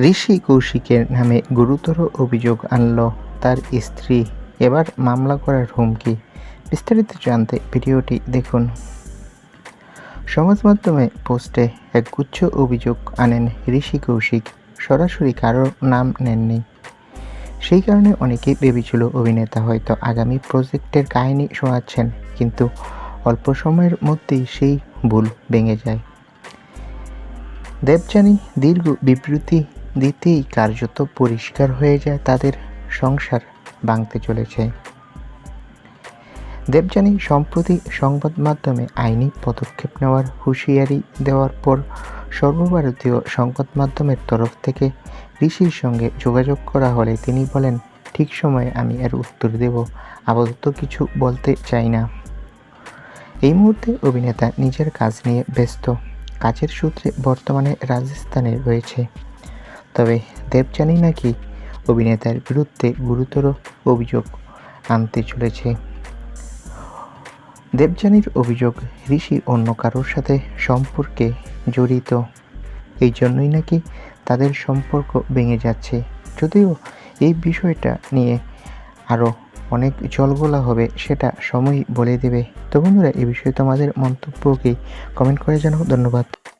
ঋষি কৌশিকের নামে গুরুতর অভিযোগ আনল তার স্ত্রী। এবার মামলা করার হুমকি। বিস্তারিত জানতে ভিডিওটি দেখুন। সমাজ মাধ্যমে পোস্টে এক গুচ্ছ অভিযোগ আনেন ঋষি কৌশিক। সরাসরি কারও নাম নেননি। সেই কারণে অনেকেই ভেবেছিল অভিনেতা হয়তো আগামী প্রজেক্টের কাহিনী শোনাচ্ছেন, কিন্তু অল্প সময়ের মধ্যেই সেই ভুল ভেঙে যায়। দেবযানী দীর্ঘ বিবৃতি দিতেই কার্যত পরিষ্কার হয়ে যায় তাদের সংসার ভাঙতে চলেছে। দেবযানী সম্প্রতি সংবাদ মাধ্যমে আইনি পদক্ষেপ নেওয়ার হুঁশিয়ারি দেওয়ার পর সর্বভারতীয় সংবাদ মাধ্যমের তরফ থেকে ঋষির সঙ্গে যোগাযোগ করা হলে তিনি বলেন, ঠিক সময়ে আমি এর উত্তর দেব। আপাতত কিছু বলতে চাই না। এই মুহূর্তে অভিনেতা নিজের কাজ নিয়ে ব্যস্ত। কাজের সূত্রে বর্তমানে রাজস্থানে রয়েছে তবে দেবযানী নাকি অভিনেতার বিরুদ্ধে গুরুতর অভিযোগ আনতে চলেছে। দেবযানীর অভিযোগ, ঋষি অন্য কারোর সাথে সম্পর্কে জড়িত। এই জন্যই নাকি তাদের সম্পর্ক ভেঙে যাচ্ছে। যদিও এই বিষয়টা নিয়ে আরও অনেক জলগোলা হবে সেটা সময় বলে দেবে। তো বন্ধুরা এই বিষয়ে তোমাদের মন্তব্যকে কমেন্ট করে জানাও। ধন্যবাদ।